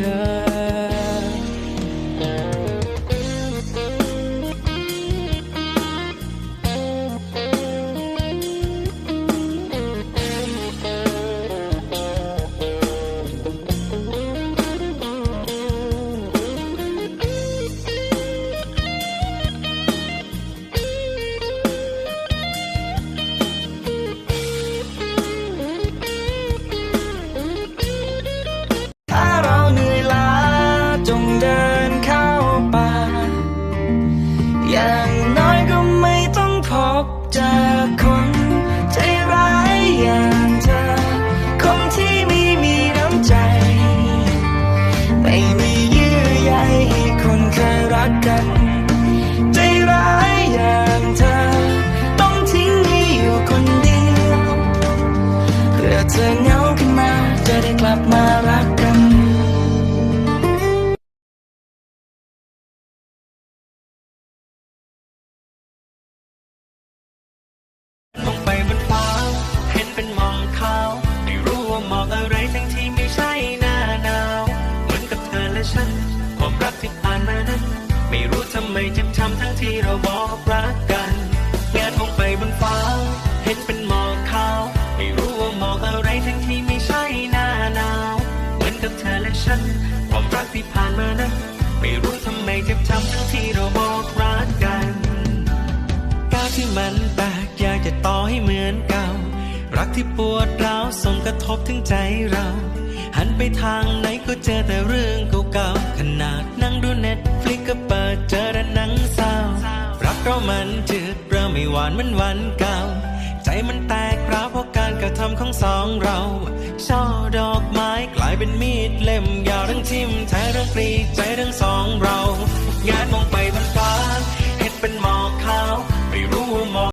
มี อย่างน้อยก็ไม่ต้องพบเจอคนใจร้ายอย่างเธอ คนที่ไม่มีน้ำใจ ไม่มีเยื่อใยให้คนเคยรักกัน ใจร้ายอย่างเธอ ต้องทิ้งให้อยู่คนเดียวเพื่อเธอเหงาขึ้นมาจะได้กลับมารักำไมจ็บช้ำทั้งที่เราบอกรักกันแงนมองไปบนฟ้า เห็นเป็นหมอกขาว ไม่รู้ว่าหมอกอะไรทั้งที่ไม่ใช่หน้าหนาว เหมือนกับเธอและฉัน ความรักที่ผ่านมานั้น ไม่รู้ทำไมจ็บช้ำทั้งที่เราบอกรักกันก้าวที่มันแตกอยากจะต่อให้เหมือนเก่า รักที่ปวดร้าวส่งกระทบถึงใจเรา หันไปทางไหนก็เจอแต่เรื่องเก่าๆขนาดนั่งดูเน็ต มันจืดเริ่มไม่หวานมันวันเก่า ใจมันแตกร้าวเพราะการกระทำของสองเรา ช่อดอกไม้กลายเป็นมีดเล่มยาวทั้งทิ่มแทงทั้งปรีใจทั้งสองเรา